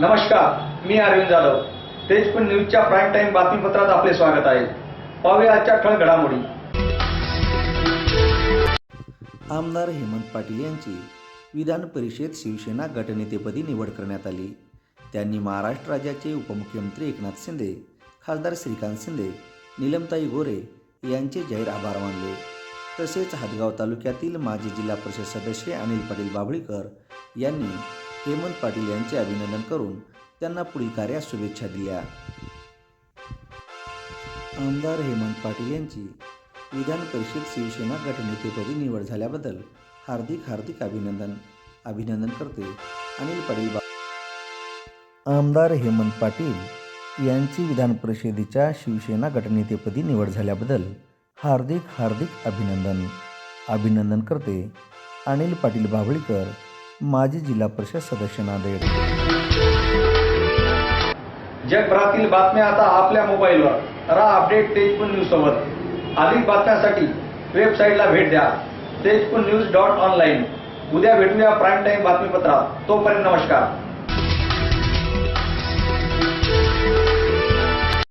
नमस्कार मी अरविंद जाधव. तेजपूर न्यूजच्या prime time बातमीपत्रात आपले स्वागत आहे. पाहूया आजच्या ठळ घडामोडी. आमदार हेमंत पाटील यांची विधान परिषद शिवसेना गटनेतेपदी निवड करण्यात आली. त्यांनी महाराष्ट्र राज्याचे उपमुख्यमंत्री एकनाथ शिंदे खासदार श्रीकांत शिंदे निलमताई गोरे यांचे जाहीर आभार मानले. तसेच हदगाव तालुक्यातील माजी जिल्हा परिषद सदस्य अनिल पाटील बाभळीकर यांनी हेमंत पाटील यांचे अभिनंदन करून त्यांना पुढील कार्यास शुभेच्छा दिल्या. आमदार हेमंत पाटील यांची विधान परिषद शिवसेना गटनेतेपदी निवड झाल्याबद्दल हार्दिक हार्दिक अभिनंदन. अभिनंदन करते अनिल पाटील आमदार हेमंत पाटील यांची विधान परिषदेच्या शिवसेना गटनेतेपदी निवड झाल्याबद्दल हार्दिक हार्दिक अभिनंदन. अभिनंदन करते अनिल पाटील बाभळीकर माजी जिल्हा परिषद सदस्य नांदेड जगभरातील बातम्या आता आपल्या मोबाईलवर. रा अपडेट तेजपूर न्यूज सोबत. अधिक बातम्यांसाठी वेबसाईटला भेट द्या. Tezpur news dot online. उद्या भेटूया प्राईम टाईम बातमीपत्रात. तोपर्यंत नमस्कार.